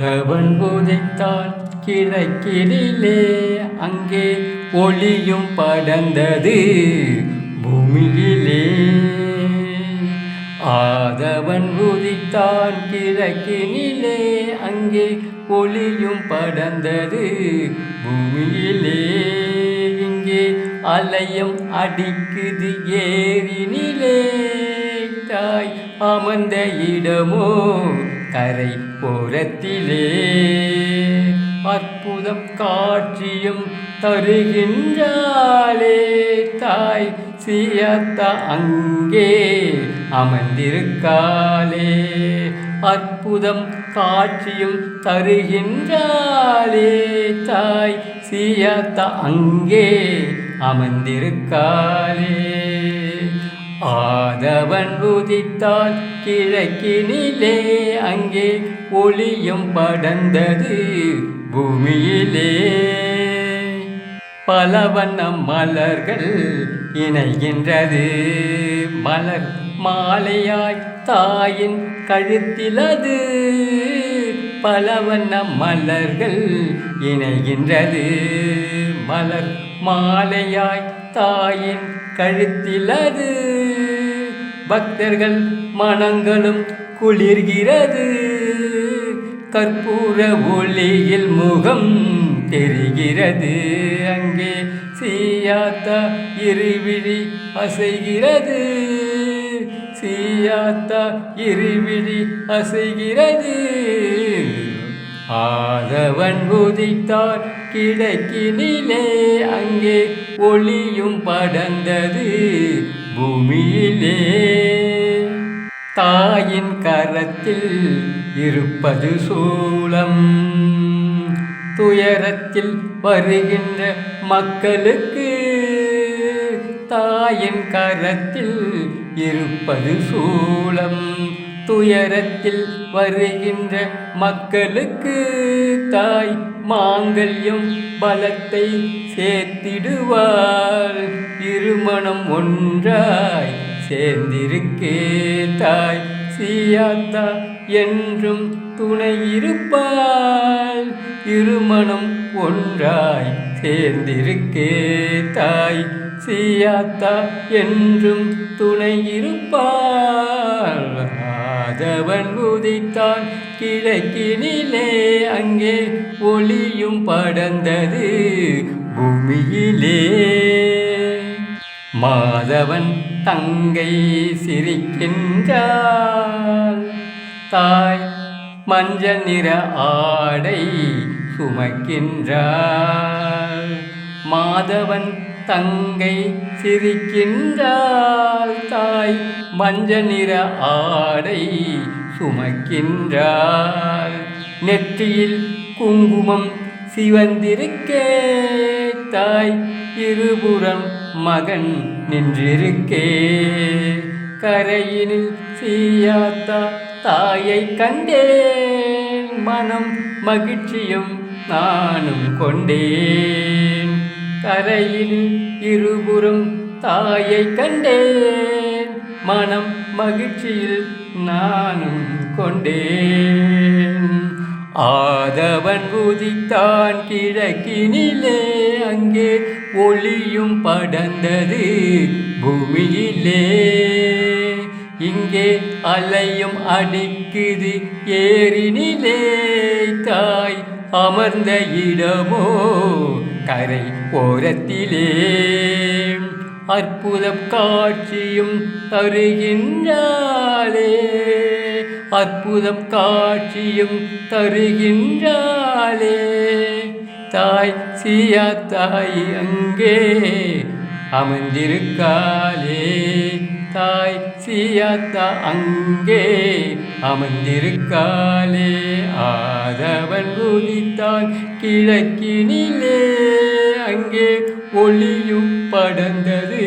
ஆதவன் உதைத்தான் கிழக்கிலே அங்கே ஒளியும் படர்ந்தது பூமியிலே. ஆதவன் உதித்தான் கிழக்கினிலே. அங்கே ஒளியும் படர்ந்தது பூமியிலே. இங்கே அலையும் அடிக்குது ஏறினிலே தாய் அமர்ந்த இடமோ கரை போரத்திலே அற்புதம் காட்சியும் தருகின்றாளே தாய் சியத்தா அங்கே அமர்ந்திருக்காளே. அற்புதம் காட்சியும் தருகின்றாளே தாய் சியத்தா அங்கே அமர்ந்திருக்காளே. ஆதவன் உதித்தால் கிழக்கினிலே அங்கே ஒளியும் படர்ந்தது பூமியிலே. பல வண்ண மலர்கள் இணைகின்றது. மலர் மாலையாய் தாயின் கழுத்திலது பல வண்ண மலர்கள் இணைகின்றது. மலர் மாலையாய் தாயின் கழுத்திலது. பக்தர்கள் மனங்களும் குளிர்கிறது. கற்பூர ஒளியில் முகம் தெரிகிறது. அங்கே சீயாத்தா இருவிழி அசைகிறது. சீயாத்தா இருவிழி அசைகிறது. ஆதவன் உதித்தார் கிழக்கினிலே அங்கே ஒளியும் படர்ந்தது பூமியிலே. தாயின் கரத்தில் இருப்பது சூளம். துயரத்தில் வருகின்ற மக்களுக்கு தாயின் கரத்தில் இருப்பது சூளம். துயரத்தில் வருகின்ற மக்களுக்கு தாய் மாங்கல்யம் பலத்தை சேர்த்திடுவாள். இருமணம் ஒன்றாய் சேர்ந்திருக்கே தாய் சீயாத்தா என்றும் துணை இருப்பாள். இருமணம் ஒன்றாய் சேர்ந்திருக்கே தாய் சீயாத்தா என்றும் துணை இருப்பாள். கதவன் உதித்தான் கிழக்கினிலே அங்கே ஒளியும் படர்ந்தது பூமியிலே. மாதவன் தங்கை சிரிக்கின்றாள். தாய் மஞ்சள் நிற ஆடை சுமக்கின்றாள். மாதவன் தங்கை சிரிக்கின்றாள் தாய். மஞ்ச நிற ஆடை சுமக்கின்றாள். நெற்றியில் குங்குமம் சிவந்திருக்கே தாய். இருபுறம் மகன் நின்றிருக்கே. கரையினில் சீயாத்தா தாயை கண்டேன். மனம் மகிழ்ச்சியும் நானும் கொண்டேன். கரையில் இருபுறம் தாயை கண்டேன். மனம் மகிழ்ச்சியில் நானும் கொண்டேன். ஆதவன் உதித்தான் கிழக்கினிலே அங்கே ஒளியும் படர்ந்தது பூமியிலே. இங்கே அலையும் அடிக்குது ஏறினிலே தாய் அமர்ந்த இடமோ கரை ஓரத்திலே. அற்புத காட்சியும் தருகின்றாளே. அற்புதம் காட்சியும் தருகின்றாளே. தாய் சியா தாய் அங்கே அமர்ந்திருக்காளே. தாய் சியாத்தா அங்கே அமர்ந்திருக்காளே. ஆதவன் உதித்தான் கிழக்கினிலே. அங்கே ஒளியும் படர்ந்தது.